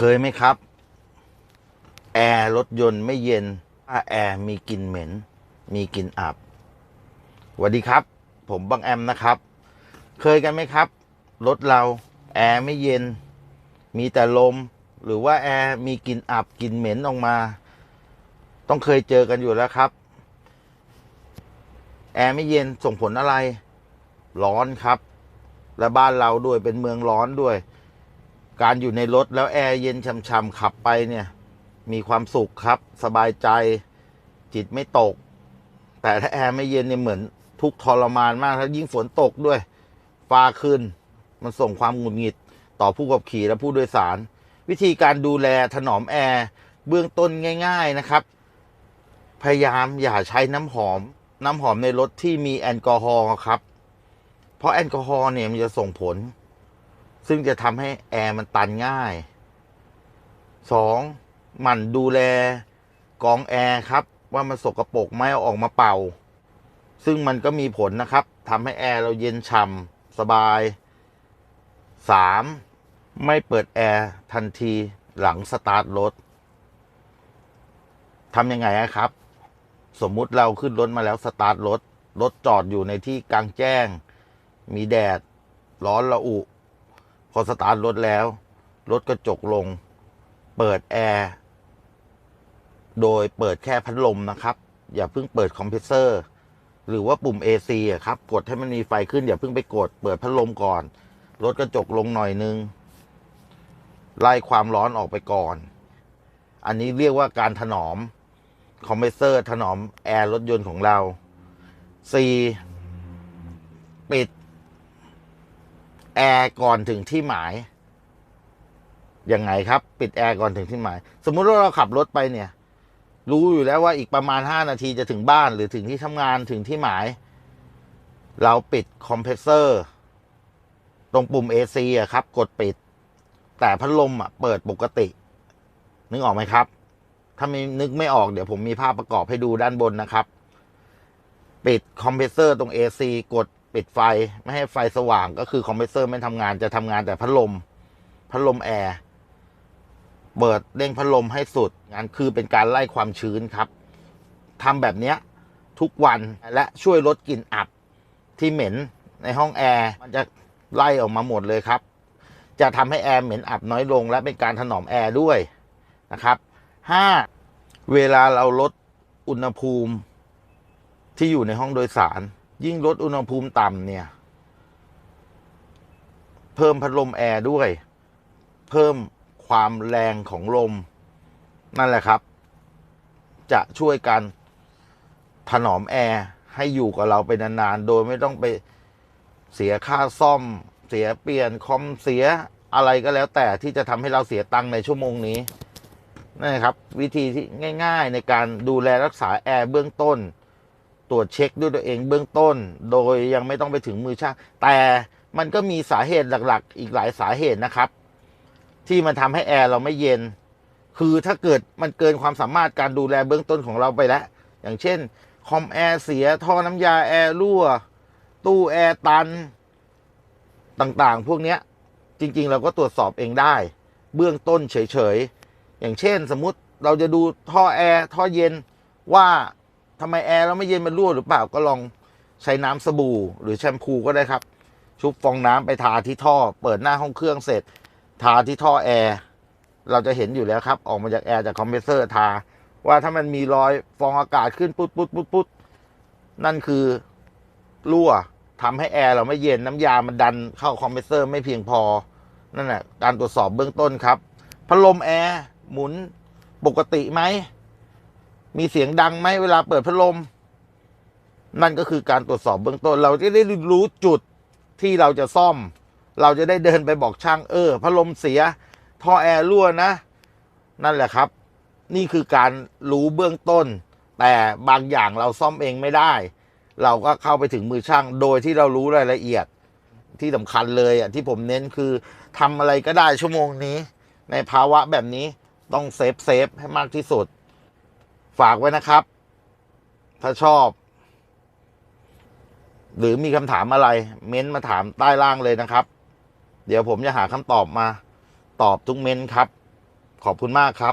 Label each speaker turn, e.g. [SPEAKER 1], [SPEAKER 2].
[SPEAKER 1] เคยไหมครับ แอร์รถยนต์ไม่เย็นถ้าแอร์มีกลิ่นเหม็น มีกลิ่นอับสวัสดีครับ ผมบังแอมนะครับ เคยกันไหมครับ รถเราแอร์ไม่เย็น มีแต่ลม หรือว่าแอร์มีกลิ่นอับกลิ่นเหม็นออกมา ต้องเคยเจอกันอยู่แล้วครับ แอร์ไม่เย็นส่งผลอะไร ร้อนครับ และบ้านเราด้วยเป็นเมืองร้อนด้วย การอยู่ในรถแล้วแอร์เย็นช่ำๆขับไปเนี่ย มีความสุขครับ สบายใจจิตไม่ตก แต่ถ้าแอร์ไม่เย็นเนี่ยเหมือนทุกทรมานมากถ้ายิ่งฝนตกด้วยฟ้าขึ้น มันส่งความหงุดหงิดต่อผู้ขับขี่และผู้โดยสาร วิธีการดูแลถนอมแอร์เบื้องต้นง่าย ๆนะครับ พยายามอย่าใช้น้ำหอม น้ำหอมในรถที่มีแอลกอฮอล์ครับ เพราะแอลกอฮอล์เนี่ยมันจะส่งผล ซึ่งจะทำให้แอร์มันตันง่ายสองหมั่นดูแลกองแอร์ครับ ว่ามันสกรปรกไหมเอาออกมาเป่า ซึ่งมันก็มีผลนะครับทำให้แอร์เราเย็นฉ่ำสบายสามไม่เปิดแอร์ทันทีหลังสตาร์ทรถทำยังไงครับ สมมุติเราขึ้นรถมาแล้วสตาร์ทรถ รถจอดอยู่ในที่กลางแจ้ง มีแดด ร้อนระอุ อสตาร์ทรถแล้ว รถกระจกลง เปิดแอร์โดยเปิดแค่พัดลมนะครับ อย่าเพิ่งเปิดคอมเพรสเซอร์ หรือว่าปุ่ม AC อะครับ กดให้มันมีไฟขึ้น อย่าเพิ่งไปกด เปิดพัดลมก่อนรถกระจกลงหน่อยนึง ไล่ความร้อนออกไปก่อน อันนี้เรียกว่าการถนอม คอมเพรสเซอร์ถนอมแอร์รถยนต์ของเรา 4. ปิด แอร์ก่อนถึงที่หมาย ยังไงครับ ปิดแอร์ก่อนถึงที่หมาย สมมุติว่าเราขับรถไปเนี่ย รู้อยู่แล้วว่าอีกประมาณ 5 นาทีจะถึงบ้านหรือถึงที่ทำงานถึงที่หมาย เราปิดคอมเพรสเซอร์ตรงปุ่ม AC อะครับ กดปิด แต่พัดลมอะเปิดปกติ นึกออกไหมครับ ถ้าไม่นึกไม่ออกเดี๋ยวผมมีภาพประกอบให้ดูด้านบนนะครับ ปิดคอมเพรสเซอร์ตรง AC กด ปิดไฟไม่ให้ไฟสว่างก็คือคอมเพรสเซอร์ไม่ทำงานจะทำงานแต่พัดลม พัดลมแอร์เปิดเร่งพัดลมให้สุดงานคือเป็นการไล่ความชื้นครับทำแบบเนี้ยทุกวันและช่วยลดกลิ่นอับที่เหม็นในห้องแอร์มันจะไล่ออกมาหมดเลยครับ จะทำให้แอร์เหม็นอับน้อยลง และเป็นการถนอมแอร์ด้วยนะครับห้าเวลาเราลดอุณหภูมิที่อยู่ในห้องโดยสาร ยิ่งลดอุณหภูมิต่ำเนี่ย เพิ่มพัดลมแอร์ด้วย เพิ่มความแรงของลม นั่นแหละครับ จะช่วยกันถนอมแอร์ให้อยู่กับเราไปนานๆ โดยไม่ต้องไปเสียค่าซ่อม เสียเปลี่ยนคอมเสียอะไรก็แล้วแต่ที่จะทำให้เราเสียตังค์ในชั่วโมงนี้นะครับ วิธีที่ง่าย ๆ ในการดูแลรักษาแอร์เบื้องต้น ตรวจเช็คด้วยตัวเองเบื้องต้น โดยยังไม่ต้องไปถึงมือช่าง แต่มันก็มีสาเหตุหลักๆ อีกหลายสาเหตุนะครับ ที่มันทำให้แอร์เราไม่เย็น คือถ้าเกิดมันเกินความสามารถการดูแลเบื้องต้นของเราไปแล้ว อย่างเช่น คอมแอร์เสียท่อน้ำยาแอร์รั่ว ตู้แอร์ตัน ต่างๆ พวกเนี้ยจริง ๆ เราก็ตรวจสอบเองได้ เบื้องต้นเฉยๆ อย่างเช่น สมมุติเราจะดูท่อแอร์ท่อเย็นว่า ทำไมแอร์เราไม่เย็นมันรั่วหรือเปล่าก็ลองใช้น้ำสบู่หรือแชมพูก็ได้ครับ ชุบฟองน้ำไปทาที่ท่อ เปิดหน้าห้องเครื่องเสร็จ ทาที่ท่อแอร์เราจะเห็นอยู่แล้วครับ ออกมาจากแอร์จากคอมเพรสเซอร์ทา ว่าถ้ามันมีรอยฟองอากาศขึ้นปุ๊ดปุ๊ดปุ๊ดปุ๊ดนั่นคือรั่วทำให้แอร์เราไม่เย็นน้ำยามันดันเข้าคอมเพรสเซอร์ไม่เพียงพอ นั่นแหละการตรวจสอบเบื้องต้นครับ พัดลมแอร์หมุนปกติไหม มีเสียงดังไหมเวลาเปิดพัดลม นั่นก็คือการตรวจสอบเบื้องต้น เราจะได้รู้จุดที่เราจะซ่อม เราจะได้เดินไปบอกช่างเออพัดลมเสีย ท่อแอร์รั่วนะ นั่นแหละครับ นี่คือการรู้เบื้องต้น แต่บางอย่างเราซ่อมเองไม่ได้ เราก็เข้าไปถึงมือช่าง โดยที่เรารู้รายละเอียดที่สำคัญเลยอะที่ผมเน้นคือทำอะไรก็ได้ชั่วโมงนี้ ในภาวะแบบนี้ต้องเซฟเซฟให้มากที่สุด ฝากไว้นะครับ ถ้าชอบ หรือมีคำถามอะไร เม้นมาถามใต้ล่างเลยนะครับ เดี๋ยวผมจะหาคำตอบมา ตอบทุกเม้นครับ ขอบคุณมากครับ